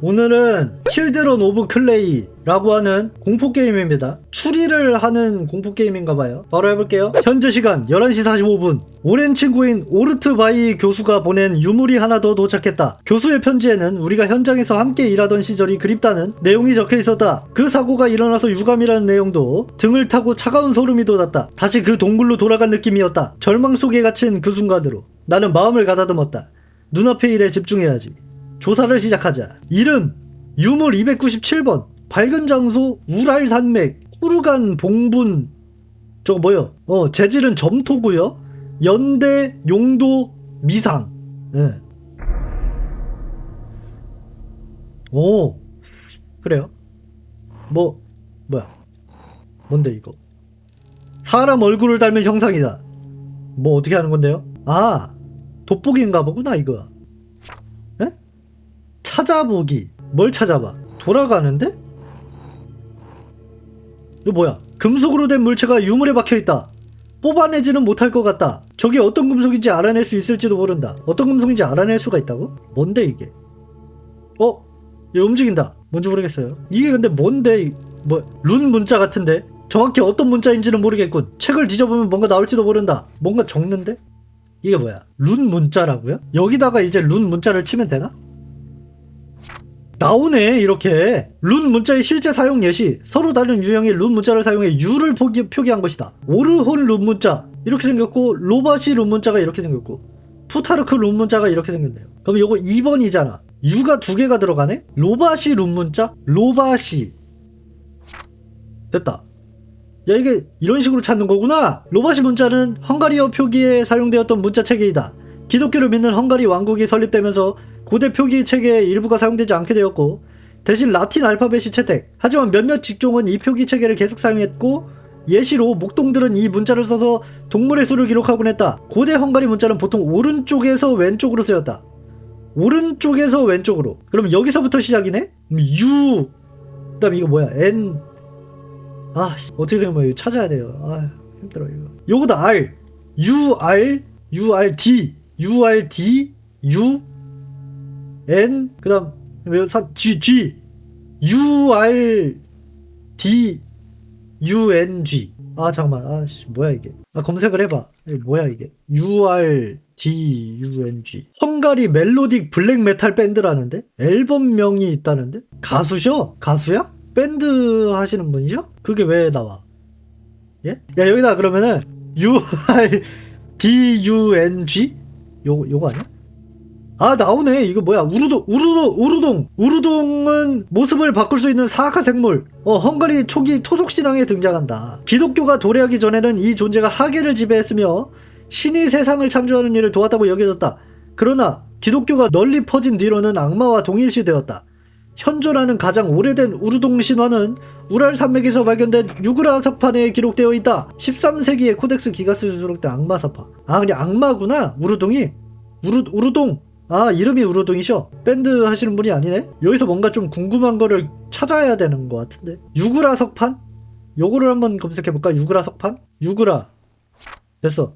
오늘은 칠드런 오브 클레이라고 하는 공포게임입니다. 추리를 하는 공포게임인가봐요. 바로 해볼게요. 현재 시간 11시 45분. 오랜 친구인 오르트 바이 교수가 보낸 유물이 하나 더 도착했다. 교수의 편지에는 우리가 현장에서 함께 일하던 시절이 그립다는 내용이 적혀 있었다. 그 사고가 일어나서 유감이라는 내용도 등을 타고 차가운 소름이 돋았다. 다시 그 동굴로 돌아간 느낌이었다. 절망 속에 갇힌 그 순간으로 나는 마음을 가다듬었다. 눈앞의 일에 집중해야지. 조사를 시작하자. 이름 유물 297번 발견 장소 우랄 산맥 쿠르간 봉분 저거 뭐요? 어 재질은 점토고요. 연대 용도 미상. 예. 오 그래요? 뭐 뭐야? 뭔데 이거? 사람 얼굴을 닮은 형상이다. 뭐 어떻게 하는 건데요? 아 돋보기인가 보구나 이거. 에? 찾아보기. 뭘 찾아봐? 돌아가는데? 이거 뭐야? 금속으로 된 물체가 유물에 박혀 있다. 뽑아내지는 못할 것 같다. 저게 어떤 금속인지 알아낼 수 있을지도 모른다. 어떤 금속인지 알아낼 수가 있다고? 뭔데 이게? 어? 얘 움직인다. 뭔지 모르겠어요. 이게 근데 뭔데? 이- 뭐, 룬 문자 같은데? 정확히 어떤 문자인지는 모르겠군. 책을 뒤져보면 뭔가 나올지도 모른다. 뭔가 적는데? 이게 뭐야? 룬 문자라고요? 여기다가 이제 룬 문자를 치면 되나? 나오네 이렇게. 룬 문자의 실제 사용 예시. 서로 다른 유형의 룬 문자를 사용해 U를 포기, 표기한 것이다. 오르혼 룬 문자. 이렇게 생겼고 로바시 룬 문자가 이렇게 생겼고 푸타르크 룬 문자가 이렇게 생겼네요. 그럼 요거 2번이잖아. U가 두 개가 들어가네? 로바시 룬 문자? 로바시. 됐다. 야 이게 이런 식으로 찾는 거구나. 로바시 문자는 헝가리어 표기에 사용되었던 문자 체계이다. 기독교를 믿는 헝가리 왕국이 설립되면서 고대 표기 체계의 일부가 사용되지 않게 되었고 대신 라틴 알파벳이 채택. 하지만 몇몇 직종은 이 표기 체계를 계속 사용했고 예시로 목동들은 이 문자를 써서 동물의 수를 기록하곤 했다. 고대 헝가리 문자는 보통 오른쪽에서 왼쪽으로 쓰였다. 오른쪽에서 왼쪽으로. 그럼 여기서부터 시작이네? 그럼 U. 그 다음 이거 뭐야? N. 아 씨, 어떻게 생각해? 이거 찾아야 돼요. 아 힘들어 이거. 요거다 R. U R U R D U R D U N 그다음 사 G G. U R D U N G. 아 잠깐만. 아씨 뭐야 이게? 아 검색을 해봐. 이게 뭐야 이게? U R D U N G. 헝가리 멜로딕 블랙 메탈 밴드라는데? 앨범명이 있다는데? 가수셔? 가수야? 밴드 하시는 분이죠 그게 왜 나와? 예? 야 여기다 그러면은 U R D U N G? 요 요거 아니야? 아 나오네. 이거 뭐야? 우르동 우르동 우르동. 우르동은 모습을 바꿀 수 있는 사악한 생물. 어 헝가리 초기 토속 신앙에 등장한다. 기독교가 도래하기 전에는 이 존재가 하계를 지배했으며 신이 세상을 창조하는 일을 도왔다고 여겨졌다. 그러나 기독교가 널리 퍼진 뒤로는 악마와 동일시되었다. 현존하는 가장 오래된 우르동 신화는 우랄 산맥에서 발견된 유그라 석판에 기록되어 있다. 13세기의 코덱스 기가스에 수록된 악마 석판. 아 그냥 악마구나. 우르동이. 우르, 우르동 아 이름이 우르동이셔? 밴드 하시는 분이 아니네? 여기서 뭔가 좀 궁금한 거를 찾아야 되는 것 같은데. 유그라 석판? 요거를 한번 검색해볼까? 유그라 석판? 유그라. 됐어.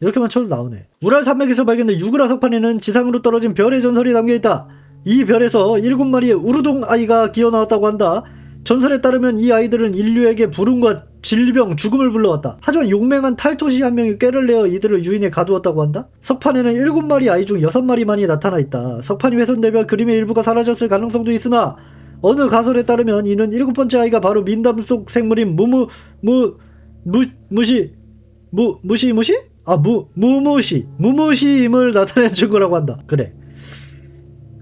이렇게만 쳐도 나오네. 우랄 산맥에서 발견된 유그라 석판에는 지상으로 떨어진 별의 전설이 담겨있다. 이 별에서 일곱 마리의 우르동 아이가 기어나왔다고 한다. 전설에 따르면 이 아이들은 인류에게 불운과 질병, 죽음을 불러왔다. 하지만 용맹한 탈토시 한 명이 꾀를 내어 이들을 유인에 가두었다고 한다. 석판에는 일곱 마리 아이 중 여섯 마리만이 나타나 있다. 석판이 훼손되며 그림의 일부가 사라졌을 가능성도 있으나 어느 가설에 따르면 이는 일곱 번째 아이가 바로 민담 속 생물인 무무 무 무, 무시 무 무시 무시? 아무 무무시 무무시임을 나타낸 증거라고 한다. 그래.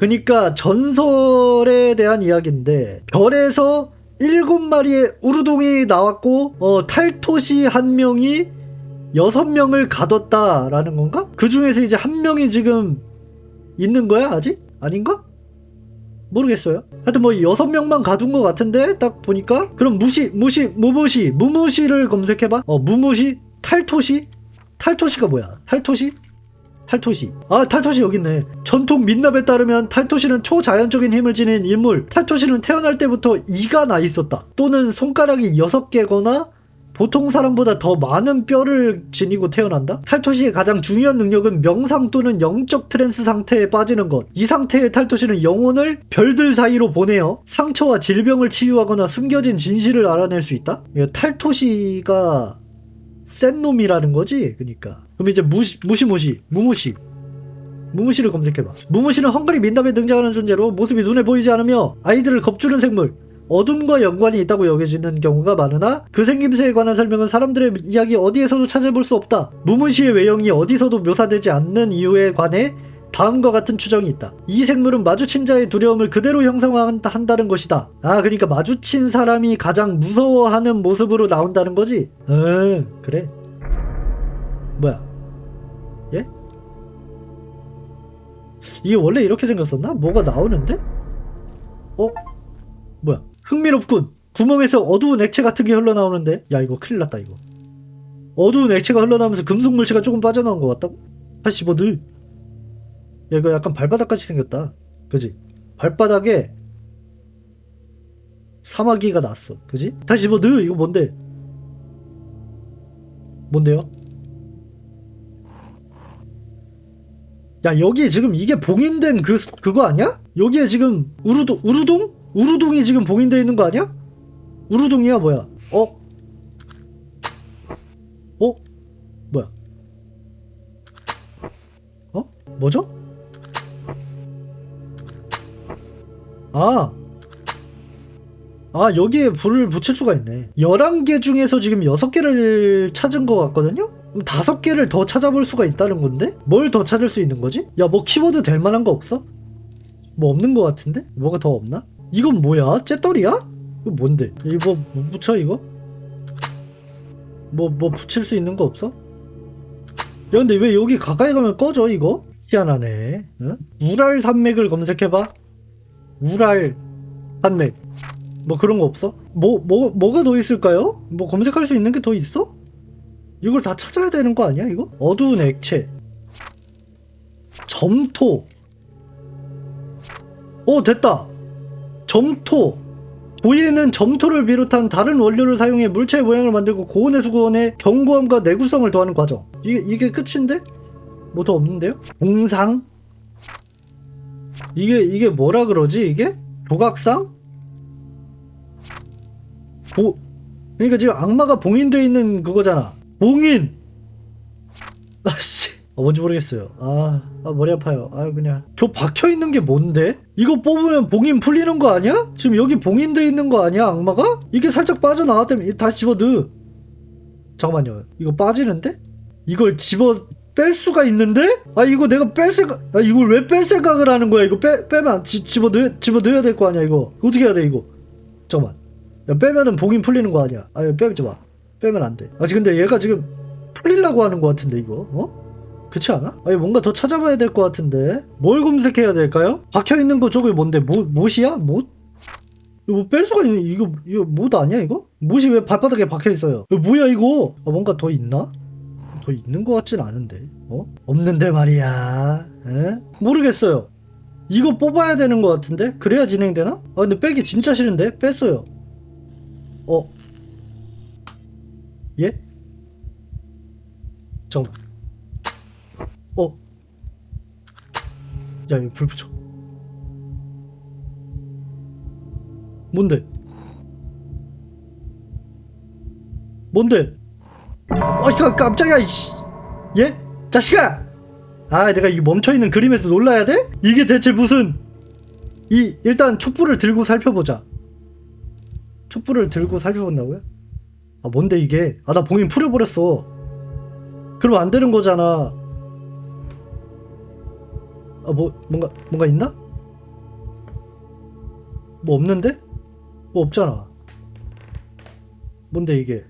그니까 전설에 대한 이야기인데 별에서 일곱 마리의 우르동이 나왔고 어, 탈토시 한 명이 여섯 명을 가뒀다라는 건가? 그 중에서 이제 한 명이 지금 있는 거야 아직? 아닌가? 모르겠어요. 하여튼 뭐 여섯 명만 가둔 것 같은데 딱 보니까 그럼 무시 무시 무무시 무무시를 검색해봐. 어 무무시 탈토시 탈토시가 뭐야? 탈토시? 탈토시. 아, 탈토시 여기 있네. 전통 민납에 따르면 탈토시는 초자연적인 힘을 지닌 인물. 탈토시는 태어날 때부터 이가 나 있었다. 또는 손가락이 6개거나 보통 사람보다 더 많은 뼈를 지니고 태어난다? 탈토시의 가장 중요한 능력은 명상 또는 영적 트랜스 상태에 빠지는 것. 이 상태의 탈토시는 영혼을 별들 사이로 보내어 상처와 질병을 치유하거나 숨겨진 진실을 알아낼 수 있다? 이거 탈토시가 센 놈이라는 거지? 그니까. 그럼 이제 무시, 무시무시, 무무시. 무무시를 검색해봐. 무무시는 헝가리 민담에 등장하는 존재로 모습이 눈에 보이지 않으며 아이들을 겁주는 생물. 어둠과 연관이 있다고 여겨지는 경우가 많으나 그 생김새에 관한 설명은 사람들의 이야기 어디에서도 찾아볼 수 없다. 무무시의 외형이 어디서도 묘사되지 않는 이유에 관해 다음과 같은 추정이 있다. 이 생물은 마주친 자의 두려움을 그대로 형성한다는 것이다. 아, 그러니까 마주친 사람이 가장 무서워하는 모습으로 나온다는 거지? 응, 그래. 뭐야? 예? 이게 원래 이렇게 생겼었나? 뭐가 나오는데? 어? 뭐야? 흥미롭군. 구멍에서 어두운 액체 같은 게 흘러나오는데? 야, 이거 큰일 났다, 이거. 어두운 액체가 흘러나오면서 금속 물체가 조금 빠져나온 것 같다고? 다시 뭐 늘. 야, 이거 약간 발바닥같이 생겼다. 그지? 발바닥에 사마귀가 났어. 그지? 다시 뭐 늘. 이거 뭔데? 뭔데요? 야 여기 지금 이게 봉인된 그 그거 아니야? 여기에 지금 우르동 우르동 우르동이 지금 봉인돼 있는 거 아니야? 우르동이야 뭐야? 어? 어? 뭐야? 어? 뭐죠? 아. 아, 여기에 불을 붙일 수가 있네. 11개 중에서 지금 6개를 찾은 것 같거든요? 그럼 5개를 더 찾아볼 수가 있다는 건데? 뭘 더 찾을 수 있는 거지? 야, 뭐 키보드 될 만한 거 없어? 뭐 없는 것 같은데? 뭐가 더 없나? 이건 뭐야? 째떨이야? 이거 뭔데? 이거 뭐 붙여, 이거? 뭐, 뭐 붙일 수 있는 거 없어? 야, 근데 왜 여기 가까이 가면 꺼져, 이거? 희한하네. 응? 우랄 산맥을 검색해봐. 우랄 산맥. 뭐 그런 거 없어? 뭐, 뭐, 뭐가 더 있을까요? 뭐 검색할 수 있는 게 더 있어? 이걸 다 찾아야 되는 거 아니야, 이거? 어두운 액체. 점토. 오, 됐다. 점토. 도예는 점토를 비롯한 다른 원료를 사용해 물체의 모양을 만들고 고온의 수고원의 견고함과 내구성을 더하는 과정. 이게, 이게 끝인데? 뭐 더 없는데요? 공상? 이게, 이게 뭐라 그러지, 이게? 조각상? 보 그러니까 지금 악마가 봉인되어 있는 그거잖아. 봉인. 아씨. 아, 뭔지 모르겠어요. 아, 아, 머리 아파요. 아 그냥 저 박혀 있는 게 뭔데? 이거 뽑으면 봉인 풀리는 거 아니야? 지금 여기 봉인돼 있는 거 아니야 악마가? 이게 살짝 빠져나왔다면 다시 집어 넣어. 잠깐만요. 이거 빠지는데? 이걸 집어 뺄 수가 있는데? 아 이거 내가 뺄 생각 아 이걸 왜 뺄 생각을 하는 거야? 이거 빼 빼면 안- 지, 집어 넣 집어 넣어야 될 거 아니야 이거? 어떻게 해야 돼 이거? 잠깐만. 야 빼면은 봉인 풀리는 거 아니야? 아 이거 빼지 마. 빼면 안 돼. 아 지금 근데 얘가 지금 풀리려고 하는 거 같은데 이거? 어? 그렇지 않아? 아니 뭔가 더 찾아봐야 될 것 같은데 뭘 검색해야 될까요? 박혀 있는 거 저게 뭔데? 뭐 못이야? 못? 이거 뭐뺄 수가 있는 이거 이거 못 아니야 이거? 못이 왜 발바닥에 박혀 있어요? 이거 뭐야 이거? 아, 뭔가 더 있나? 더 있는 것 같진 않은데 어? 없는데 말이야 에? 모르겠어요 이거 뽑아야 되는 것 같은데? 그래야 진행되나? 아 근데 빼기 진짜 싫은데? 뺐어요 어? 예? 잠깐만 어? 야 이거 불 붙여 뭔데? 뭔데? 아이 깜- 깜짝이야 이씨 예? 자식아! 아 내가 이 멈춰있는 그림에서 놀라야 돼? 이게 대체 무슨 이 일단 촛불을 들고 살펴보자 촛불을 들고 살펴본다고요? 아 뭔데 이게 아 나 봉인 풀어버렸어 그럼 안 되는 거잖아 아 뭐 뭔가 뭔가 있나? 뭐 없는데? 뭐 없잖아 뭔데 이게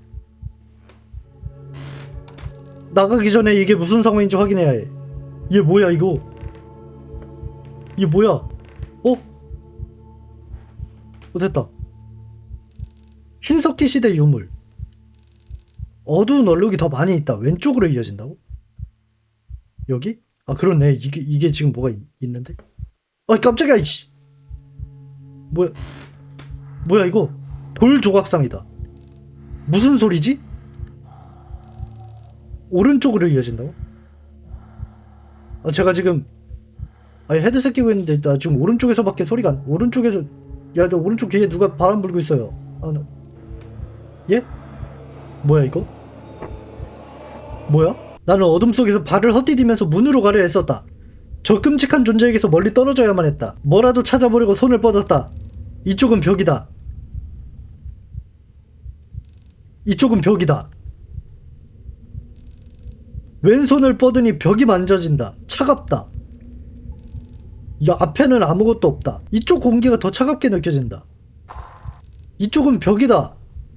나가기 전에 이게 무슨 상황인지 확인해야 해. 얘 뭐야 이거? 얘 뭐야? 어? 어 됐다. 신석기 시대 유물. 어두운 얼룩이 더 많이 있다. 왼쪽으로 이어진다고? 여기? 아 그렇네. 이게 이게 지금 뭐가 있, 있는데? 아 깜짝이야 이씨. 뭐야? 뭐야 이거? 돌 조각상이다. 무슨 소리지? 오른쪽으로 이어진다고? 아, 제가 지금 아니 헤드셋 끼고 있는데 나 지금 오른쪽에서밖에 소리가 안 오른쪽에서 야 너 오른쪽 귀에 누가 바람 불고 있어요 아, 나... 예? 뭐야 이거? 뭐야? 나는 어둠 속에서 발을 헛디디면서 문으로 가려 했었다 저 끔찍한 존재에게서 멀리 떨어져야만 했다 뭐라도 찾아보려고 손을 뻗었다 이쪽은 벽이다 이쪽은 벽이다 왼손을 뻗으니 벽이 만져진다. 차갑다. 야, 앞에는 아무것도 없다. 이쪽 공기가 더 차갑게 느껴진다. 이쪽은 벽이다.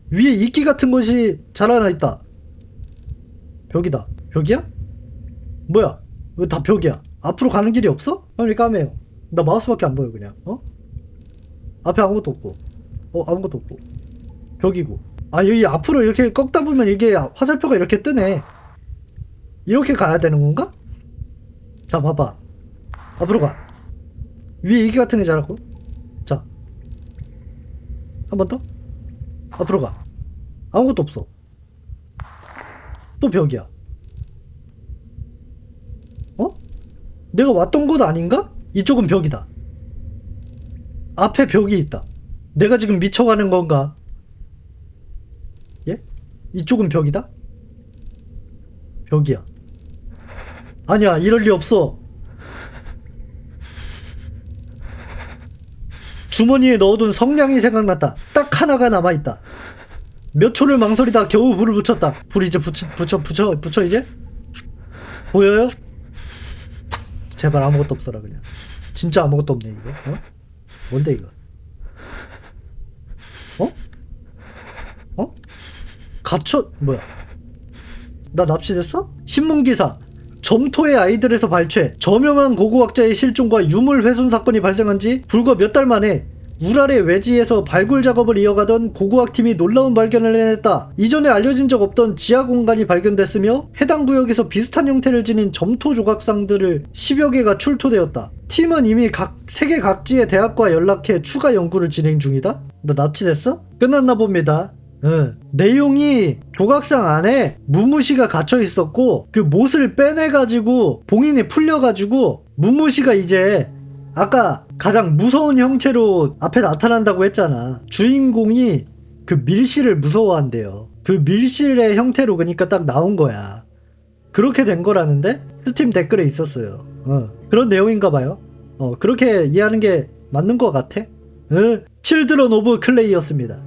위에 이끼 같은 것이 자라나 있다. 벽이다. 벽이야? 뭐야? 왜 다 벽이야? 앞으로 가는 길이 없어? 아니 까매요. 나 마우스밖에 안 보여 그냥. 어? 앞에 아무것도 없고. 어 아무것도 없고. 벽이고. 아 여기 앞으로 이렇게 꺾다 보면 이게 화살표가 이렇게 뜨네. 이렇게 가야 되는 건가? 자, 봐봐. 앞으로 가. 위에 이기 같은 게 자라고. 자. 한 번 더. 앞으로 가. 아무것도 없어. 또 벽이야. 어? 내가 왔던 곳 아닌가? 이쪽은 벽이다. 앞에 벽이 있다. 내가 지금 미쳐가는 건가? 예? 이쪽은 벽이다? 벽이야. 아니야, 이럴 리 없어. 주머니에 넣어둔 성냥이 생각났다. 딱 하나가 남아있다. 몇 초를 망설이다 겨우 불을 붙였다. 불 이제 붙여, 붙여, 붙여, 붙여, 이제? 보여요? 제발 아무것도 없어라, 그냥. 진짜 아무것도 없네, 이거. 어? 뭔데, 이거? 어? 어? 갇혀, 뭐야? 나 납치됐어? 신문기사 점토의 아이들에서 발췌 저명한 고고학자의 실종과 유물 훼손 사건이 발생한 지 불과 몇 달 만에 우랄의 외지에서 발굴 작업을 이어가던 고고학 팀이 놀라운 발견을 해냈다. 이전에 알려진 적 없던 지하 공간이 발견됐으며 해당 구역에서 비슷한 형태를 지닌 점토 조각상들을 10여 개가 출토되었다. 팀은 이미 각 세계 각지의 대학과 연락해 추가 연구를 진행 중이다. 너 납치됐어? 끝났나 봅니다. 응. 내용이 조각상 안에 무무시가 갇혀 있었고 그 못을 빼내가지고 봉인이 풀려가지고 무무시가 이제 아까 가장 무서운 형체로 앞에 나타난다고 했잖아. 주인공이 그 밀실을 무서워한대요. 그 밀실의 형태로 그러니까 딱 나온 거야. 그렇게 된 거라는데 스팀 댓글에 있었어요. 어. 그런 내용인가 봐요. 어, 그렇게 이해하는 게 맞는 것 같아. 응. 칠드런 오브 클레이였습니다.